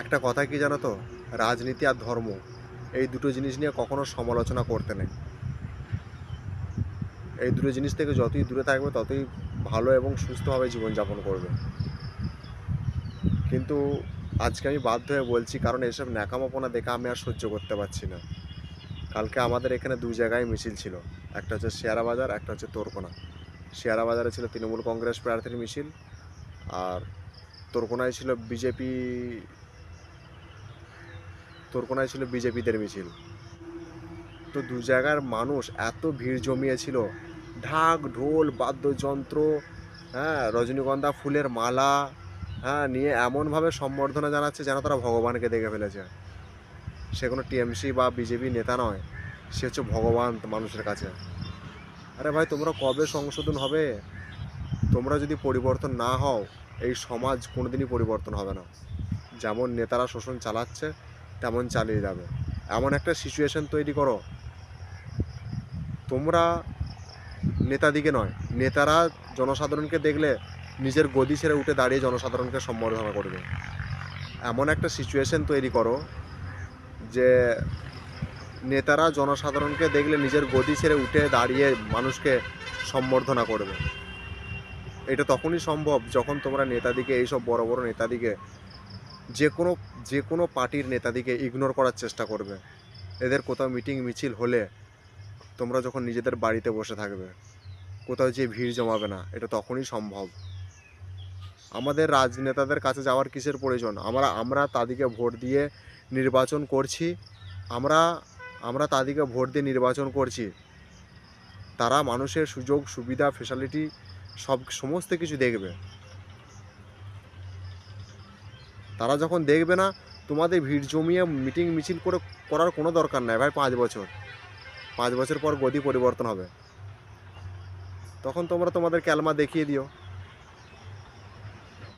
একটা কথা কি জানো তো? রাজনীতি আর ধর্ম, এই দুটো জিনিস নিয়ে কখনো সমালোচনা করতে নেই। এই দুটো জিনিস থেকে যতই দূরে থাকবে, ততই ভালো এবং সুস্থভাবে জীবনযাপন করবে। কিন্তু আজকে আমি বাধ্য হয়ে বলছি, কারণ এসব ন্যাকামোপনা দেখে আমি আর সহ্য করতে পারছি না। কালকে আমাদের এখানে দু জায়গায় মিছিল ছিল, একটা হচ্ছে শেয়ারা বাজার, একটা হচ্ছে তোরকোনা। শেয়ারা বাজারে ছিল তৃণমূল কংগ্রেস প্রার্থীর মিছিল, আর তোরকোনায় ছিল বিজেপি তোরকোনায় ছিল বিজেপিদের মিছিল। তো দু জায়গার মানুষ এত ভিড় জমিয়েছিল। ঢাক, ঢোল, বাদ্যযন্ত্র হ্যাঁ রজনীগন্ধা ফুলের মালা হ্যাঁ নিয়ে এমনভাবে সম্বর্ধনা জানাচ্ছে যেন তারা ভগবানকে দেখে ফেলেছে। সে কোনো টিএমসি বা বিজেপি নেতা নয়, সে হচ্ছে ভগবান মানুষের কাছে। আরে ভাই, তোমরা কবে সংশোধন হবে? তোমরা যদি পরিবর্তন না হও, এই সমাজ কোনোদিনই পরিবর্তন হবে না। যেমন নেতারা শোষণ চালাচ্ছে তেমন চালিয়ে যাবে। এমন একটা সিচুয়েশন তৈরি করো। তোমরা নেতাদিকে নয়, নেতারা জনসাধারণকে দেখলে নিজের গদি ছেড়ে উঠে দাঁড়িয়ে জনসাধারণকে সম্বর্ধনা করবে। এমন একটা সিচুয়েশন তৈরি করো যে নেতারা জনসাধারণকে দেখলে নিজের গদি ছেড়ে উঠে দাঁড়িয়ে মানুষকে সম্বর্ধনা করবে। এটা তখনই সম্ভব যখন তোমরা নেতাদিকে, এইসব বড় বড় নেতাদিকে যে কোনো যে কোনো পার্টির নেতাদিকে ইগনোর করার চেষ্টা করবে। এদের কোথাও মিটিং মিছিল হলে তোমরা যখন নিজেদের বাড়িতে বসে থাকবে, কোথাও যে ভিড় জমাবে না, এটা তখনই সম্ভব। আমাদের রাজনেতাদের কাছে যাওয়ার কিসের প্রয়োজন? আমরা আমরা তাদেরকে ভোট দিয়ে নির্বাচন করছি, আমরা আমরা তাদেরকে ভোট দিয়ে নির্বাচন করছি। তারা মানুষের সুযোগ, সুবিধা ফেসিলিটি সব, সমস্ত কিছু দেখবে। তারা যখন দেখবে না, তোমাদের ভিড় জমিয়ে মিটিং মিছিল করে করার কোনো দরকার নাই ভাই পাঁচ বছর। পাঁচ বছর পর গদি পরিবর্তন হবে। তখন তোমরা তোমাদের ক্যালমা দেখিয়ে দিও।